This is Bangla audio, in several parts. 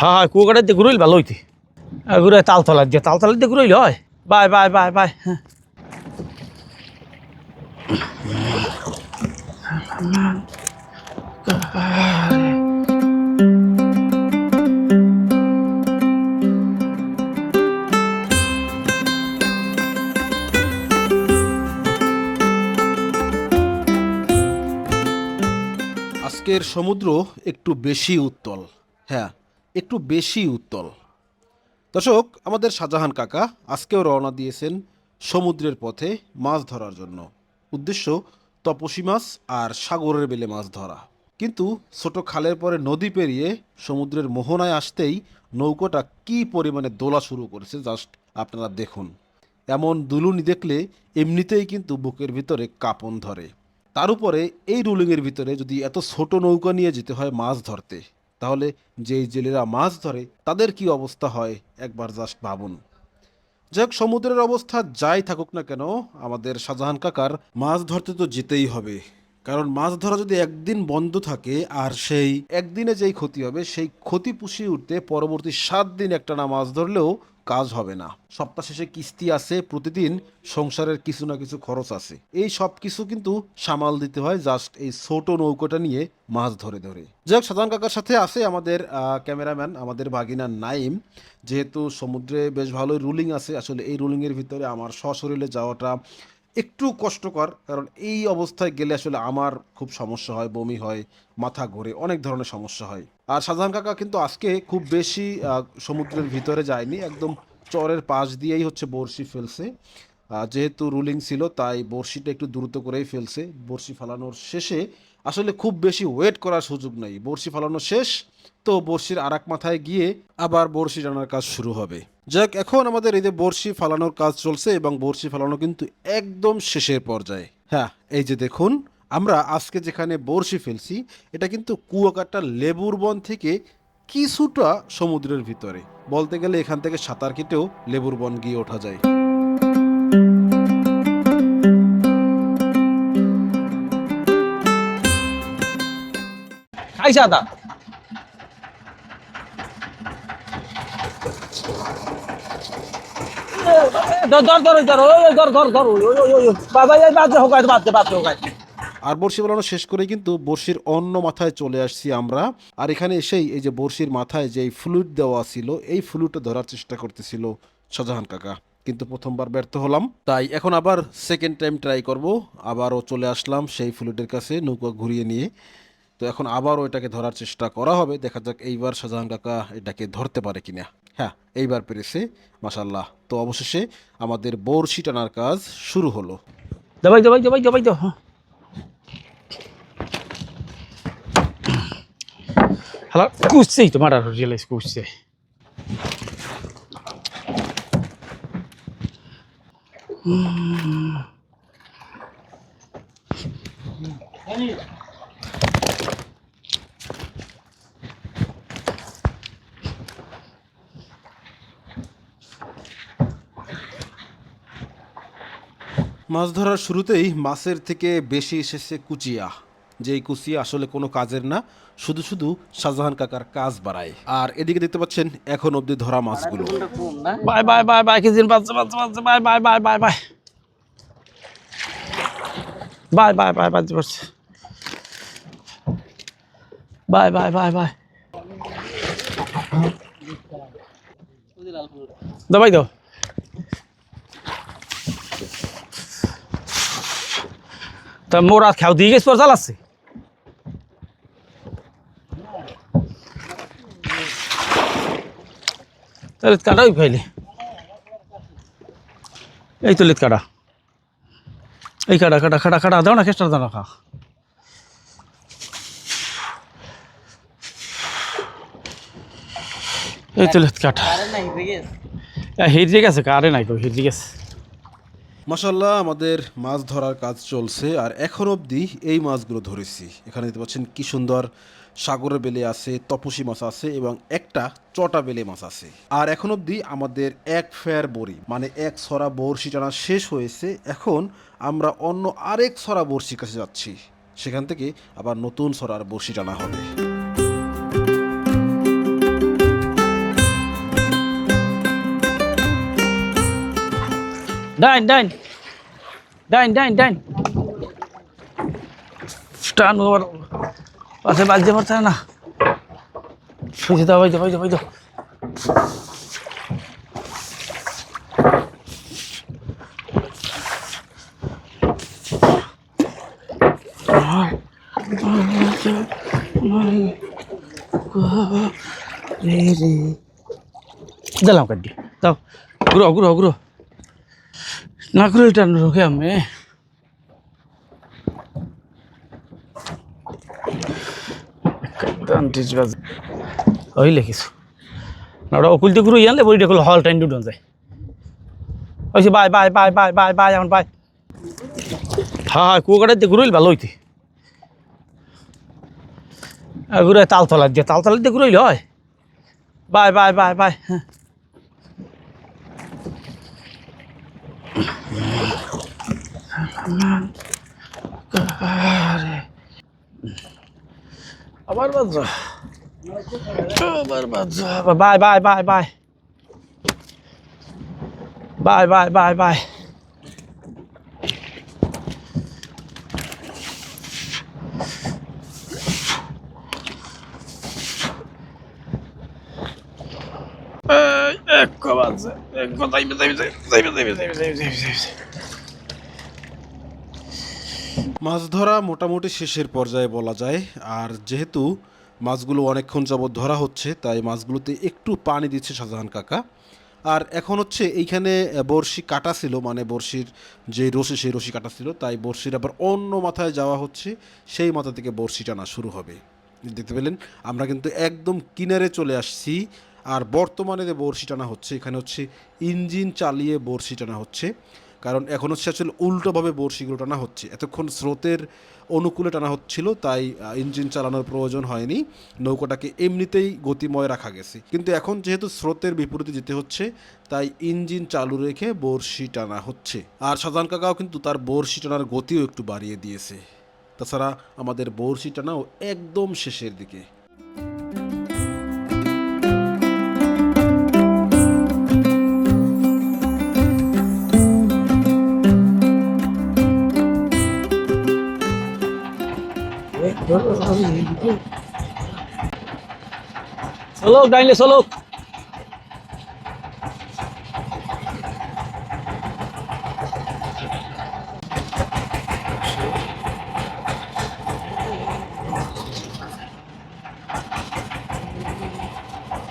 হ্যাঁ হ্যাঁ কুয়াকাটার দিয়ে ঘুরইল, ভালো হইতে। ঘুরে তালতলার দিয়ে তালতলার দিয়ে ঘুরইল, হয়। বাই বাই বাই বাই হ্যাঁ। আজকের সমুদ্র একটু বেশি উত্তল। হ্যাঁ একটু বেশি উত্তল। দর্শক, আমাদের শাহজাহান কাকা আজকেও রওনা দিয়েছেন সমুদ্রের পথে মাছ ধরার জন্য। উদ্দেশ্য তপসী মাছ আর সাগরের বেলে মাছ ধরা। কিন্তু ছোট খালের পরে নদী পেরিয়ে সমুদ্রের মোহনায় আসতেই নৌকোটা কী পরিমাণে দোলা শুরু করেছে জাস্ট আপনারা দেখুন। এমন দুলুনি দেখলে এমনিতেই কিন্তু বুকের ভিতরে কাঁপন ধরে। তার উপরে এই রুলিংয়ের ভিতরে যদি এত ছোট নৌকা নিয়ে যেতে হয় মাছ ধরতে তাহলে যেই জেলেরা মাছ ধরে, তাদের কি অবস্থা হয়? একবার জাস্ট ভাবুন। যাক, সমুদ্রের অবস্থা যাই থাকুক না কেন, আমাদের শাহজাহান কাকার মাছ ধরতে তো যেতেই হবে। কারণ মাছ ধরা যদি একদিন বন্ধ থাকে আর সেই একদিনে যেই ক্ষতি হবে, সেই ক্ষতি পুষিয়ে উঠতে পরবর্তী সাত দিন একটানা মাছ ধরলেও কাজ হবে না। সপ্তাহ শেষে কিস্তি আছে, প্রতিদিন সংসারের কিছু না কিছু খরচ আছে। এই সব কিছু কিন্তু সামাল দিতে হয় জাস্ট এই ছোট নৌকোটা নিয়ে মাছ ধরে ধরে। যাক সাধারণ কাকার সাথে আছে আমাদের ক্যামেরাম্যান, আমাদের বাগিনা নাইম। যেহেতু সমুদ্রে বেশ ভালোই রুলিং আছে, আসলে এই রুলিংয়ের ভিতরে আমার সশরীরে যাওয়াটা একটু কষ্টকর, কারণ এই অবস্থায় গেলে আসলে আমার খুব সমস্যা হয়, বমি হয়, মাথা ঘোরে, অনেক ধরনের সমস্যা হয়। আর সাধারণ কাকা কিন্তু আজকে খুব বেশি সমুদ্রের ভিতরে যায়নি, একদম চরের পাশ দিয়েই হচ্ছে বড়শি ফেলছে। যেহেতু রুলিং ছিল, তাই বড়শিটা একটু দ্রুত করেই ফেলছে। বড়শি ফালানোর শেষে আসলে খুব বেশি ওয়েট করার সুযোগ নেই। বড়শি ফালানো শেষ, তো বড়শির আরাক মাথায় গিয়ে আবার বড়শি টানার কাজ শুরু হবে। যাক, এখন আমাদের এই যে বড়শি ফালানোর কাজ চলছে এবং বড়শি ফালানো কিন্তু একদম শেষের পর্যায়ে। হ্যাঁ এই যে দেখুন, আমরা আজকে যেখানে বড়শি ফেলছি, এটা কিন্তু কুয়াকাটা লেবুর বন থেকে কিছুটা সমুদ্রের ভিতরে। বলতে গেলে এখান থেকে সাঁতার কেটেও লেবুর বন গিয়ে ওঠা যায়। হোকায় আর বড়শি ফেলানো শেষ করে কিন্তু বড়শির অন্য মাথায় চলে আসছি আমরা। আর এখানে এসেই এই যে বড়শির মাথায় যে ফ্লুইড দেওয়া ছিল, এই ফ্লুইডটা ধরার চেষ্টা করতেছিল শাহজাহান কাকা। কিন্তু প্রথমবার ব্যর্থ হলাম। তাই এখন আবার সেকেন্ড টাইম ট্রাই করব। আবারও চলে আসলাম সেই ফ্লুইডের কাছে নৌকা ঘুরিয়ে নিয়ে। তো এখন আবারও এটাকে ধরার চেষ্টা করা হবে। দেখা যাক এইবার শাহজাহান কাকা এটাকে ধরতে পারে কিনা। হ্যাঁ এইবার পেরেছে। মাসাল্লাহ তো অবশেষে আমাদের বড়শি টানার কাজ শুরু হলো। দবাই দবাই দবাই দবাই হ্যাঁ। হ্যালো কুসছেই তোমার আর রিয়েলাইজ কুসছে। মাছ ধরার শুরুতেই মাছের থেকে বেশি এসেছে কুচিয়া যেই কুচিয়া আসলে কোনো কাজের না শুধু শুধু শাহজাহান কাকার কাজ বাড়ায় আর এদিকে দেখতে পাচ্ছেন এখন অবধি ধরা মাছগুলো বাই বাই বাই বাই কিছুদিন বাচ্চা বাচ্চা বাচ্চা বাই বাই বাই বাই বাই বাই বাই বাই বাই পারছে বাই বাই বাই বাই দবাই দাও তা মোরা খেয়াও দিয়ে গেছ পর চালাচ্ছে তাহলে কাটাই খাইলে। এই তো লিত কাটা। এই কাটা কাটা কাটা কাটা দাও না কেষ্টা দাও না খা। এই তো লিত কাটা। হিরজি গেছে। কারে নাই কো হিরজি গেছে। মাসাল্লাহ আমাদের মাছ ধরার কাজ চলছে আর এখন অবধি এই মাছগুলো ধরেছি। এখানে দেখতে পাচ্ছেন কি সুন্দর সাগরের বেলে আছে তপসী মাছ আছে এবং একটা চটা বেলে মাছ আছে। আর এখন অবধি আমাদের এক ফেয়ার বড়ি মানে এক ছড়া বড়শি টানা শেষ হয়েছে। এখন আমরা অন্য আরেক ছড়া বড়শির কাছে যাচ্ছি। সেখান থেকে আবার নতুন ছড়ার বড়শি টানা হবে। ডাইন ডাইন ডাইন ডাইন ডাইন টান ওর পাশে বাজতে পারছে না বুঝে দাও বুঝে বুঝে বুঝে দিলাম কাটি দাও ঘুরো ঘুরো ঘুরো এটা রোকে আমি। ওই লিখিস। না ওটা অকুল দিয়ে ঘুরো ইয়ানলে বইটা করলে হল টাইম দুটো যায় ওইসে বাই বাই বাই বাই বাই বাই এখন বাই। হ্যাঁ হ্যাঁ কুয়াকাটা দিয়ে ঘুরইল ভালো হইতে। ঘুরে তালতলা দিয়ে তালতলা দিয়ে ঘুরইল হয়। বাই বাই বাই বাই হ্যাঁ। আবার বাজা আবার বাজা বাই বাই বাই বাই বাই বাই বাই বাই এক বাজা এক কথাই যাইবে যাইবে যাইবে যাইবে যাইবে যাইবে যাইবে মাছ ধরা মোটামুটি শেষের পর্যায়ে বলা যায়। আর যেহেতু মাছগুলো অনেকক্ষণ যাবৎ ধরা হচ্ছে, তাই মাছগুলোতে একটু পানি দিচ্ছে শাহজাহান কাকা। আর এখন হচ্ছে এইখানে বড়শি কাটা ছিল মানে বড়শির যে রশি, সেই রশি কাটা ছিল, তাই বড়শির আবার অন্য মাথায় যাওয়া হচ্ছে, সেই মাথা থেকে বড়শি টানা শুরু হবে। দেখতে পেলেন, আমরা কিন্তু একদম কিনারে চলে আসছি, আর বর্তমানে যে বড়শি টানা হচ্ছে, এখানে হচ্ছে ইঞ্জিন চালিয়ে বড়শি টানা হচ্ছে। কারণ এখন হচ্ছে আসলে উল্টোভাবে বড়শিগুলো টানা হচ্ছে। এতক্ষণ স্রোতের অনুকূলে টানা হচ্ছিল, তাই ইঞ্জিন চালানোর প্রয়োজন হয়নি। নৌকাটাকে এমনিতেই গতিময় রাখা গেছে। কিন্তু এখন যেহেতু স্রোতের বিপরীতে যেতে হচ্ছে, তাই ইঞ্জিন চালু রেখে বড়শি টানা হচ্ছে। আর সাধারণ কাকাও কিন্তু তার বড়শি টানার গতিও একটু বাড়িয়ে দিয়েছে। তাছাড়া আমাদের বড়শি টানাও একদম শেষের দিকে।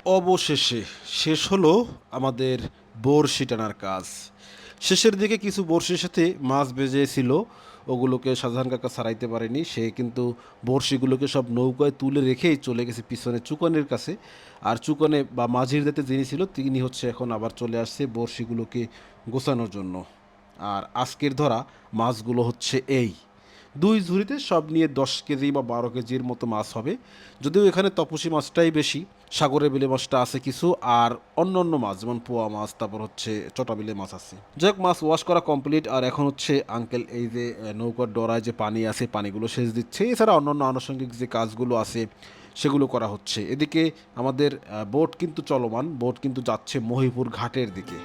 অবশেষে শেষ হলো আমাদের বড়শি টানার কাজ। শেষের দিকে কিছু বড়শির সাথে মাছ বেজেছিল ওগুলোকে শাহজাহান কাকা সারাইতে পারেনি। সে কিন্তু বড়শিগুলোকে সব নৌকায় তুলে রেখেই চলে গেছে পিছনে চুকনের কাছে। আর চুকনে বা মাঝির দাতে যিনি ছিল, তিনি হচ্ছে এখন আবার চলে আসছে বড়শিগুলোকে গোছানোর জন্য। আর আজকের ধরা মাছগুলো হচ্ছে এই। দুই ঝুড়িতে সব নিয়ে দশ কেজি বা বারো কেজির মতো মাছ হবে। যদিও এখানে তপসি মাছটাই বেশি সাগরে বিলে মাছটা আছে কিছু, আর অন্য অন্য মাছ, যেমন পোয়া মাছ, তারপর হচ্ছে চটা বিলে মাছ আছে। যাই হোক, মাছ ওয়াশ করা কমপ্লিট আর এখন হচ্ছে আঙ্কেল এই যে নৌকার ডরায় যে পানি আছে, পানিগুলো সেচ দিচ্ছে। এছাড়া অন্যান্য আনুষঙ্গিক যে কাজগুলো আছে, সেগুলো করা হচ্ছে। এদিকে আমাদের বোট কিন্তু চলমান বোট কিন্তু যাচ্ছে মহিপুর ঘাটের দিকে।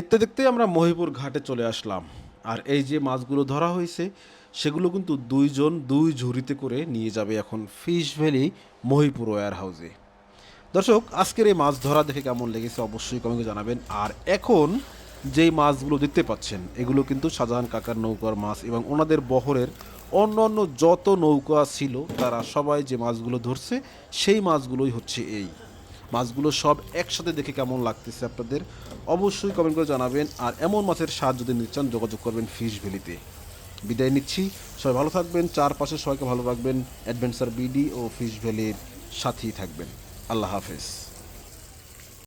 দেখতে দেখতে আমরা মহিপুর ঘাটে চলে আসলাম। আর এই যে মাছগুলো ধরা হয়েছে, সেগুলো কিন্তু দুইজন দুই ঝুড়িতে করে নিয়ে যাবে এখন ফিশ ভ্যালি মহিপুর ওয়ার হাউসে দর্শক, আজকের এই মাছ ধরা দেখে কেমন লেগেছে অবশ্যই কমেন্টে জানাবেন। আর এখন যেই মাছগুলো দেখতে পাচ্ছেন, এগুলো কিন্তু শাহজাহান কাকার নৌকার মাছ এবং ওনাদের বহরের অন্য অন্য যত নৌকা ছিল, তারা সবাই যে মাছগুলো ধরছে, সেই মাছগুলোই হচ্ছে এই। মাছগুলো সব একসাথে দেখে কেমন লাগতেছে আপনাদের অবশ্যই কমেন্ট করে জানাবেন। আর এমন মাছের স্বাদ যদি নিতে চান, যোগাযোগ করবেন ফিশ ভ্যালিতে। বিদায় নিচ্ছি। সবাই ভালো থাকবেন, চারপাশে সবাইকে ভালো রাখবেন। অ্যাডভেঞ্চার বিডি ও ফিশ ভ্যালির সাথেই থাকবেন। আল্লাহ হাফেজ।